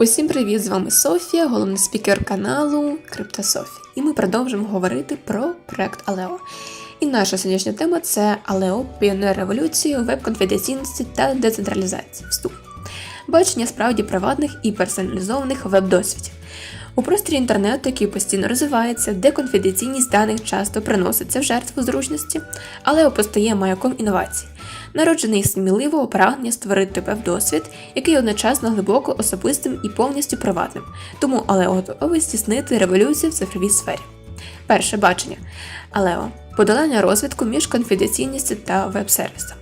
Усім привіт! З вами Софія, головний спікер каналу CryptoSophie. І ми продовжимо говорити про проект Aleo. І наша сьогоднішня тема це Aleo – піонер революції, веб-конфіденційності та децентралізації. Вступ. Бачення справді приватних і персоналізованих веб-досвідів. У просторі інтернету, який постійно розвивається, де конфіденційність даних часто приноситься в жертву зручності, Aleo постає маяком інновацій народжений сміливого прагнення створити веб-досвід, який одночасно глибоко особистим і повністю приватним, тому Алео готовий здійснити революцію в цифровій сфері. Перше бачення Алео подолання розвитку між конфіденційністю та веб-сервісом.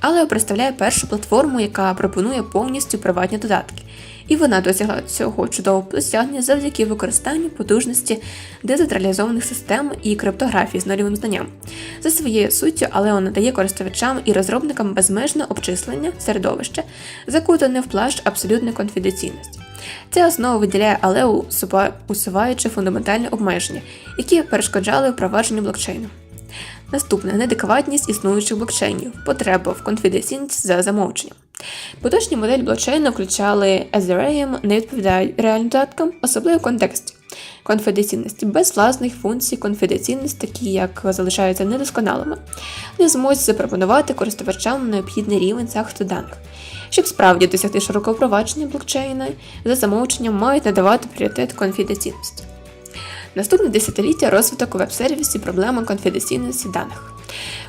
Алео представляє першу платформу, яка пропонує повністю приватні додатки, і вона досягла цього чудового досягнення завдяки використанню потужності децентралізованих систем і криптографії з нульовим знанням. За своєю суттю, Алео надає користувачам і розробникам безмежне обчислення середовище, закутане в плащ абсолютної конфіденційності. Ця основа виділяє Алео, усуваючи фундаментальні обмеження, які перешкоджали впровадженню блокчейну. Наступне неадекватність існуючих блокчейнів, потреба в конфіденційності за замовченням. Поточні моделі блокчейну включали Ethereum, не відповідають реальним додаткам, особливо в контексті конфіденційності, без власних функцій конфіденційності, такі як залишаються недосконалими, не зможуть запропонувати користувачам необхідний рівень захисту даних. Щоб справді досягти широкого впровадження блокчейна, за замовченням мають надавати пріоритет конфіденційності. Наступне десятиліття розвиток веб-сервісів проблема конфіденційності даних.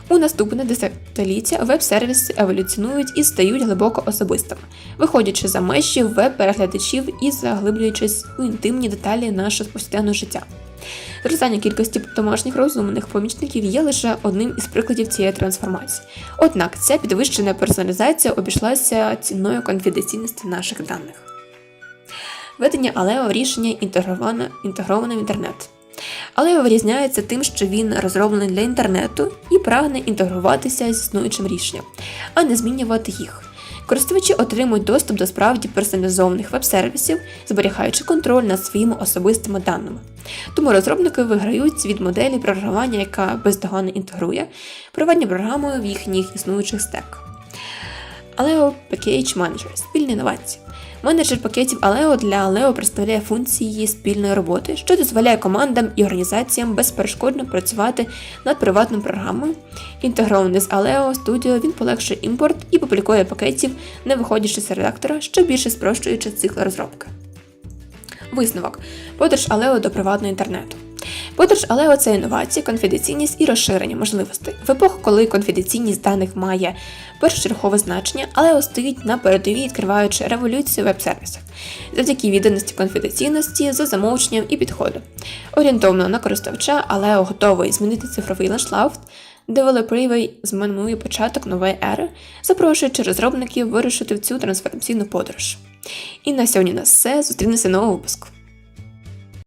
У наступне десятиліття веб-сервіси еволюціонують і стають глибоко особистими, виходячи за межі веб-переглядачів і заглиблюючись у інтимні деталі нашого повсякденного життя. Зростання кількості домашніх розумних помічників є лише одним із прикладів цієї трансформації. Однак ця підвищена персоналізація обійшлася ціною конфіденційності наших даних. Ведення Алео рішення інтегроване, інтегроване в інтернет. Але вирізняється тим, що він розроблений для інтернету і прагне інтегруватися з існуючим рішенням, а не змінювати їх. Користувачі отримують доступ до справді персоналізованих веб-сервісів, зберігаючи контроль над своїми особистими даними. Тому розробники виграють від моделі програмування, яка бездоганно інтегрує проведення програми в їхніх існуючих стеках. Aleo Package Manager спільні інновації. Менеджер пакетів Aleo для Aleo представляє функції спільної роботи, що дозволяє командам і організаціям безперешкодно працювати над приватною програмою. Інтегрований з Aleo Studio він полегшує імпорт і публікує пакетів, не виходячи з редактора, що більше спрощуючи цикл розробки. Висновок: подорож Aleo до приватного інтернету. Подорож Алео це інновації, конфіденційність і розширення можливостей. В епоху, коли конфіденційність даних має першочергове значення, Алео стоїть на передовій, відкриваючи революцію в веб-сервісах завдяки відданості конфіденційності за замовченням і підходу. Орієнтовно на користувача, Алео готовий змінити цифровий ландшафт, девелоперівий зманує початок нової ери, запрошуючи розробників вирушити в цю трансформаційну подорож. І на сьогодні на все. Зустрінемося в новому випуску.